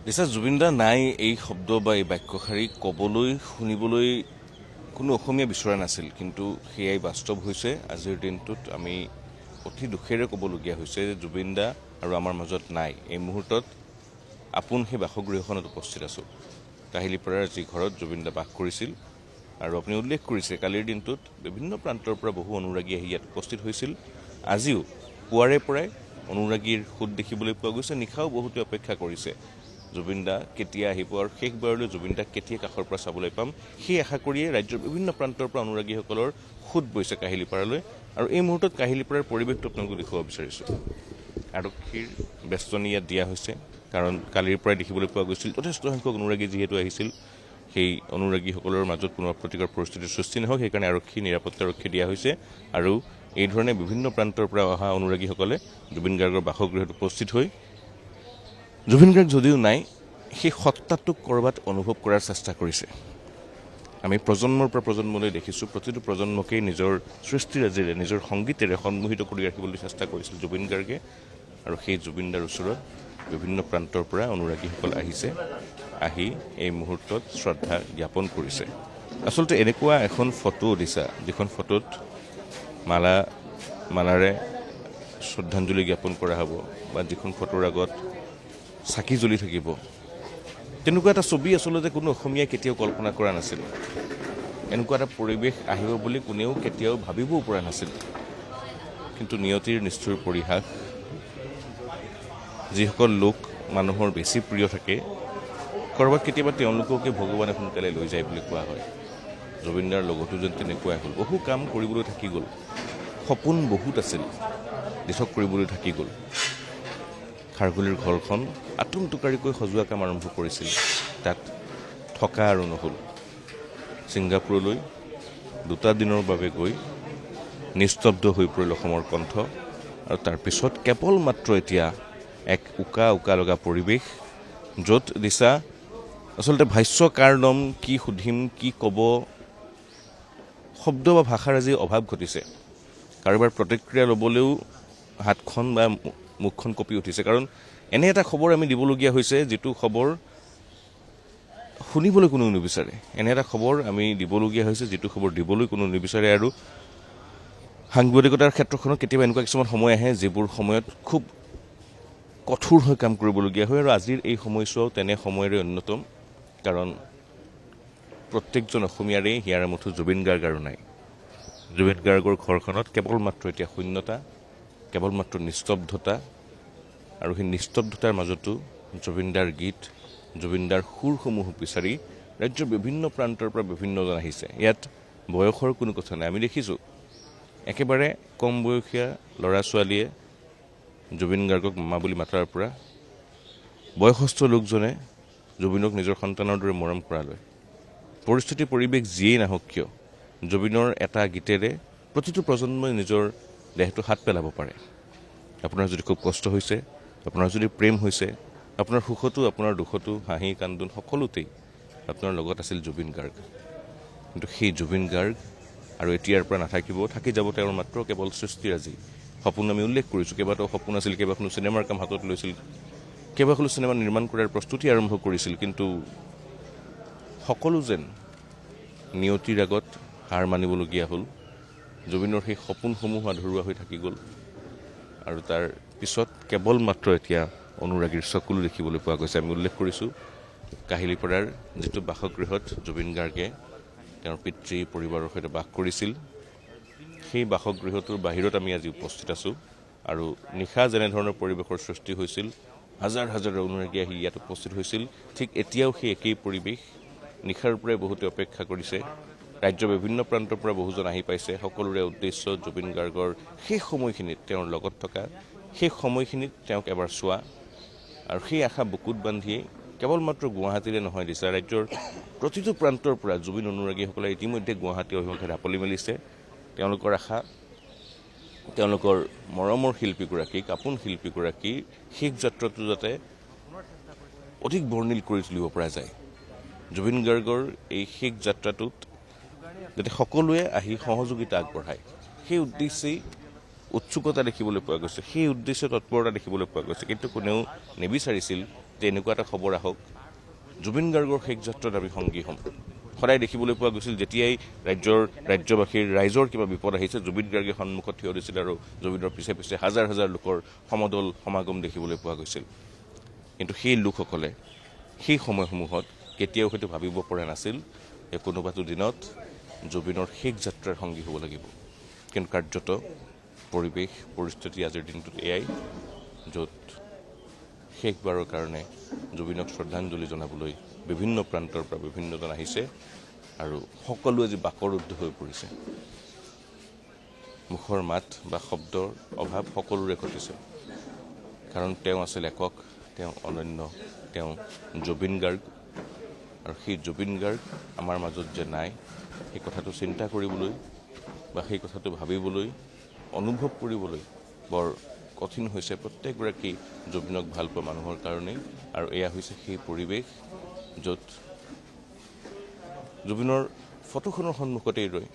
নিশ্চয় জুবিনদা নাই এই শব্দ বা এই বাক্যশাৰী ক'বলৈ শুনিবলৈ কোনো অসমীয়া বিচৰা নাছিল কিন্তু সেয়াই বাস্তৱ হৈছে আজিৰ দিনটোত আমি অতি দুখেৰে ক'বলগীয়া হৈছে যে জুবিনদা আৰু আমাৰ মাজত নাই এই মুহূৰ্তত আপোন সেই বাসগৃহখনত উপস্থিত আছোঁ কাহিলীপাৰাৰ যি ঘৰত জুবিনদা বাস কৰিছিল আৰু আপুনি উল্লেখ কৰিছে কালিৰ দিনটোত বিভিন্ন প্ৰান্তৰ পৰা বহু অনুৰাগী আহি ইয়াত উপস্থিত হৈছিল আজিও পুৱাৰে পৰাই অনুৰাগীৰ সোঁত দেখিবলৈ পোৱা গৈছে নিশাও বহুতে অপেক্ষা কৰিছে জুবিনদা কেতিয়া আহিব আৰু শেষবাৰলৈ জুবিনদাক কেতিয়া কাষৰ পৰা চাবলৈ পাম, সেই আশা কৰিয়ে ৰাজ্যৰ বিভিন্ন প্ৰান্তৰ পৰা অনুৰাগীসকলৰ সোঁত বৈছে কাহিলীপাৰালৈ। আৰু এই মুহূৰ্তত কাহিলীপাৰাৰ পৰিৱেশটো আপোনালোকক দেখুৱাব বিচাৰিছোঁ। আৰক্ষীৰ বেষ্টনী ইয়াত দিয়া হৈছে, কাৰণ কালিৰ পৰাই দেখিবলৈ পোৱা গৈছিল, যথেষ্ট সংখ্যক অনুৰাগী যিহেতু আহিছিল। সেই অনুৰাগীসকলৰ মাজত কোনো অপ্ৰতিকৰ পৰিস্থিতিৰ সৃষ্টি নহওক, সেইকাৰণে আৰক্ষী নিৰাপত্তাৰক্ষী দিয়া হৈছে। আৰু এই ধৰণে বিভিন্ন প্ৰান্তৰ পৰা অহা অনুৰাগীসকলে জুবিন গাৰ্গৰ বাসগৃহত উপস্থিত হৈ জুবিন গাৰ্গ যদিও নাই, সেই সত্তাটোক ক'ৰবাত অনুভৱ কৰাৰ চেষ্টা কৰিছে। আমি প্ৰজন্মৰ পৰা প্ৰজন্মলৈ দেখিছোঁ, প্ৰতিটো প্ৰজন্মকেই নিজৰ সৃষ্টিৰাজিৰে নিজৰ সংগীতেৰে সন্মোহিত কৰি ৰাখিবলৈ চেষ্টা কৰিছিল জুবিন গাৰ্গে আৰু সেই জুবিনদাৰ ওচৰত বিভিন্ন প্ৰান্তৰ পৰা অনুৰাগীসকল আহিছে, আহি এই মুহূৰ্তত শ্ৰদ্ধা জ্ঞাপন কৰিছে। আচলতে এনেকুৱা এখন ফটো দিছা, যিখন ফটোত মালা, মালাৰে শ্ৰদ্ধাঞ্জলি জ্ঞাপন কৰা হ'ব বা যিখন ফটোৰ আগত চাকি জ্বলি থাকিব। তেনেকুৱা এটা ছবি আচলতে কোনো অসমীয়াই কেতিয়াও কল্পনা কৰা নাছিল। এনেকুৱা এটা পৰিৱেশ আহিব বুলি কোনেও কেতিয়াও ভাবিবও পৰা নাছিল। কিন্তু নিয়তিৰ নিষ্ঠুৰ পৰিহাস যিসকল লোক মানুহৰ বেছি প্ৰিয় থাকে, ক'ৰবাত কেতিয়াবা তেওঁলোককে ভগৱানে সোনকালে লৈ যায় বুলি কোৱা হয়। জুবিনদাৰ লগতো যেন তেনেকুৱাই হ'ল। বহু কাম কৰিবলৈ থাকি গ'ল। সপোন বহুত আছিল। দিঠক কৰিবলৈ থাকি গ'ল। খাৰঘুলিৰ ঘৰখন আটোম টোকাৰিকৈ সজোৱা কাম আৰম্ভ কৰিছিল। তাত থকা আৰু নহ'ল। ছিংগাপুৰলৈ দুটা দিনৰ বাবে গৈ নিস্তব্ধ হৈ পৰিল অসমৰ কণ্ঠ আৰু তাৰপিছত কেৱল মাত্ৰ এতিয়া এক উকা উকা লগা পৰিৱেশ য'ত দিছা আচলতে ভাষ্য কাৰ ল'ম কি সুধিম কি ক'ব শব্দ বা ভাষাৰ আজি অভাৱ ঘটিছে। কাৰোবাৰ প্ৰতিক্ৰিয়া ল'বলৈও হাতখন বা মুখখন কঁপি উঠিছে। কাৰণ এনে এটা খবৰ আমি দিবলগীয়া হৈছে যিটো খবৰ শুনিবলৈ কোনেও নিবিচাৰে। এনে এটা খবৰ আমি দিবলগীয়া হৈছে যিটো খবৰ দিবলৈ কোনো নিবিচাৰে আৰু সাংবাদিকতাৰ ক্ষেত্ৰখনত কেতিয়াবা এনেকুৱা কিছুমান সময় আহে যিবোৰ সময়ত খুব কঠোৰ হৈ কাম কৰিবলগীয়া হয় আৰু আজিৰ এই সময়ছোৱাও তেনে সময়ৰে অন্যতম। কাৰণ প্ৰত্যেকজন অসমীয়াৰেই হিয়াৰ মুঠো জুবিন গাৰ্গ আৰু নাই। জুবিন গাৰ্গৰ ঘৰখনত কেৱল মাত্ৰ এতিয়া শূন্যতা কেৱল মাত্ৰ নিস্তব্ধতা আৰু সেই নিস্তব্ধতাৰ মাজতো জুবিনদাৰ গীত, জুবিনদাৰ সুৰসমূহ বিচাৰি ৰাজ্যৰ বিভিন্ন প্ৰান্তৰ পৰা বিভিন্নজন আহিছে। ইয়াত বয়সৰ কোনো কথা নাই। আমি দেখিছোঁ, একেবাৰে কম বয়সীয়া ল'ৰা ছোৱালীয়ে জুবিন গাৰ্গক মামা বুলি মাতাৰ পৰা বয়সস্থ লোকজনে জুবিনক নিজৰ সন্তানৰ দৰে মৰম কৰালৈ। পৰিস্থিতি, পৰিৱেশ যিয়েই নাহক কিয়, জুবিনৰ এটা গীতেৰে প্ৰতিটো প্ৰজন্মই নিজৰ দেহটো হাত পেলাব পাৰে। আপোনাৰ যদি খুব কষ্ট হৈছে, আপোনাৰ যদি প্ৰেম হৈছে, আপোনাৰ সুখতো, আপোনাৰ দুখতো, হাঁহি কান্দোন সকলোতেই আপোনাৰ লগত আছিল জুবিন গাৰ্গ। কিন্তু সেই জুবিন গাৰ্গ আৰু এতিয়াৰ পৰা নাথাকিব থাকি যাব তেওঁৰ মাত্ৰ কেৱল সৃষ্টিৰাজি সপোন আমি উল্লেখ কৰিছোঁ, কেইবাটাও সপোন আছিল, কেইবাখনো চিনেমাৰ কাম হাতত লৈছিল, কেইবাখনো চিনেমা নিৰ্মাণ কৰাৰ প্ৰস্তুতি আৰম্ভ কৰিছিল, কিন্তু সকলো যেন নিয়তিৰ আগত হাৰ মানিবলগীয়া হ'ল। জুবিনৰ সেই সপোনসমূহ আধৰুৱা হৈ থাকি গ'ল। আৰু তাৰ পিছত কেৱল মাত্ৰ এতিয়া অনুৰাগীৰ চকুলো দেখিবলৈ পোৱা গৈছে। আমি উল্লেখ কৰিছোঁ কাহিলীপাৰাৰ যিটো বাসগৃহত জুবিন গাৰ্গে তেওঁৰ পিতৃ পৰিবাৰৰ সৈতে বাস কৰিছিল সেই বাসগৃহটোৰ বাহিৰত আমি আজি উপস্থিত আছোঁ। আৰু নিশা যেনেধৰণৰ পৰিৱেশৰ সৃষ্টি হৈছিল হাজাৰ হাজাৰ অনুৰাগী আহি ইয়াত উপস্থিত হৈছিল ঠিক এতিয়াও সেই একেই পৰিৱেশ নিশাৰ পৰাই বহুতে অপেক্ষা কৰিছে। ৰাজ্যৰ বিভিন্ন প্ৰান্তৰ পৰা বহুজন আহি পাইছে। সকলোৰে উদ্দেশ্য জুবিন গাৰ্গৰ সেই সময়খিনিত তেওঁৰ লগত থকা সেই সময়খিনিত তেওঁক এবাৰ চোৱা। আৰু সেই আশা বুকুত বান্ধিয়েই কেৱল মাত্ৰ গুৱাহাটীৰে নহয় দিছে ৰাজ্যৰ প্ৰতিটো প্ৰান্তৰ পৰা জুবিন অনুৰাগীসকলে ইতিমধ্যে গুৱাহাটী অভিমুখে ঢাপলি মেলিছে। তেওঁলোকৰ আশা তেওঁলোকৰ মৰমৰ শিল্পীগৰাকীক আপোন শিল্পীগৰাকীৰ শেষ যাত্ৰাটো যাতে অধিক বৰ্ণিল কৰি তুলিব পৰা যায়। জুবিন গাৰ্গৰ এই শেষ যাত্ৰাটোত যাতে সকলোৱে আহি সহযোগিতা আগবঢ়ায়। সেই উদ্দেশ্যেই উৎসুকতা দেখিবলৈ পোৱা গৈছে। সেই উদ্দেশ্য তৎপৰতা দেখিবলৈ পোৱা গৈছে। কিন্তু কোনেও নিবিচাৰিছিল যে এনেকুৱা এটা খবৰ আহক। জুবিন গাৰ্গৰ শেষ যাত্ৰাত আমি সংগী হ'ম। সদায় দেখিবলৈ পোৱা গৈছিল যেতিয়াই ৰাজ্যৰ ৰাজ্যবাসীৰ ৰাইজৰ কিবা বিপদ আহিছে জুবিন গাৰ্গে সন্মুখত থিয় দিছিল আৰু জুবিনৰ পিছে পিছে হাজাৰ হাজাৰ লোকৰ সমদল সমাগম দেখিবলৈ পোৱা গৈছিল। কিন্তু সেই লোকসকলে সেই সময়সমূহত কেতিয়াও হয়তো ভাবিব পৰা নাছিল যে কোনোবাটো দিনত জুবিনৰ শেষ যাত্ৰাৰ সংগী হ'ব লাগিব। কিন্তু কাৰ্যত পৰিৱেশ, পৰিস্থিতি আজিৰ দিনটোত এয়াই, য'ত শেষবাৰৰ কাৰণে জুবিনক শ্ৰদ্ধাঞ্জলি জনাবলৈ বিভিন্ন প্ৰান্তৰ পৰা বিভিন্নজন আহিছে আৰু সকলো আজি বাকৰুদ্ধ হৈ পৰিছে। মুখৰ মাত বা শব্দৰ অভাৱ সকলোৰে ঘটিছে। কাৰণ তেওঁ আছিল একক, তেওঁ অনন্য, তেওঁ জুবিন গাৰ্গ আৰু সেই জুবিন গাৰ্গ আমাৰ মাজত যে নাই সেই কথাটো চিন্তা কৰিবলৈ বা সেই কথাটো ভাবিবলৈ অনুভৱ কৰিবলৈ বৰ কঠিন হৈছে প্ৰত্যেকগৰাকী জুবিনক ভাল পোৱা মানুহৰ কাৰণেই আৰু এয়া হৈছে সেই পৰিৱেশ য'ত জুবিনৰ ফটোখনৰ সন্মুখতেই ৰৈ